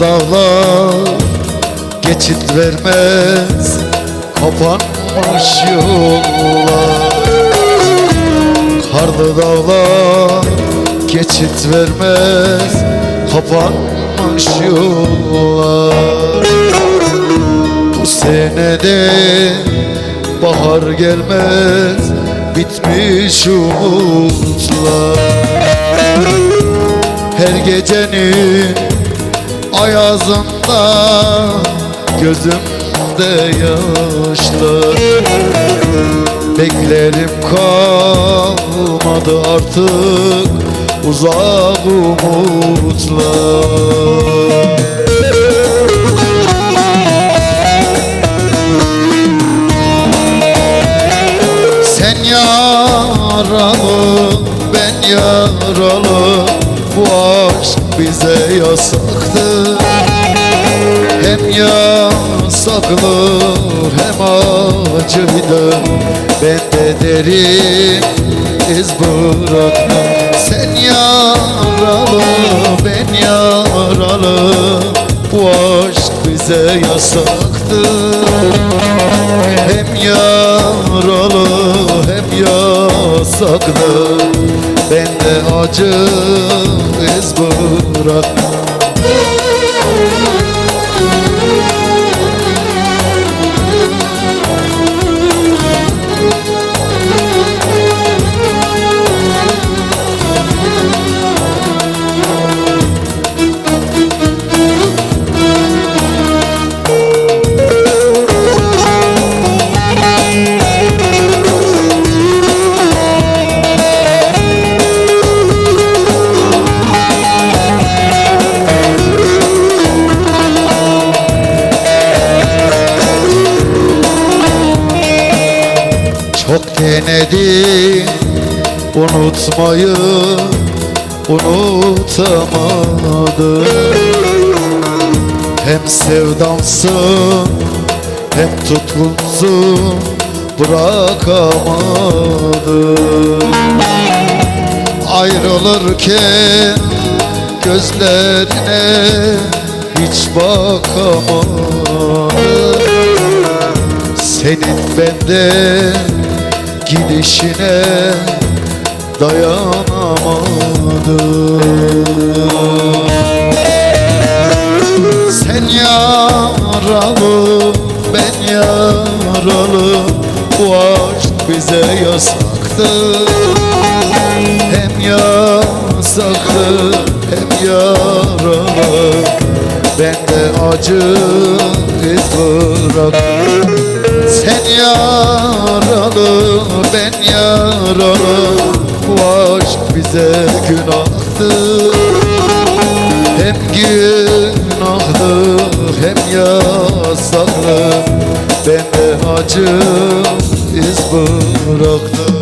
dağlar geçit vermez Kapanmış yollar. Karlı dağlar geçit vermez Kapanmış yollar. Bu senede bahar gelmez Bitmiş umutlar. Her gecenin ayazında Gözümde yaşlar Beklerim kalmadı artık Uzak umutlar Sen yaralı, ben yaralı Bu aşk bize yasaktı. Hem yasaklı hem acıydı Ben de derin iz bıraktım Sen yaralı, ben yaralı. Bu aşk bize yasaktı. Hem yaralı hem yasaklı Ben de acı iz bıraktım Çok denedim unutmayı unutamadım. Hem sevdamsın hem tutkunsun bırakamadım. Ayrılırken gözlerine hiç bakamadım. Senin benden gidişine dayanamadım. Sen yaralı, ben yaralı Bu aşk bize yasaktı. Hem yasaklı hem yaralı. Ben de acı iz bıraktım. Sen yaralı, yaralı Bu aşk bize günahtı Hem günahtı hem yasaklı Ben de acı iz bıraktım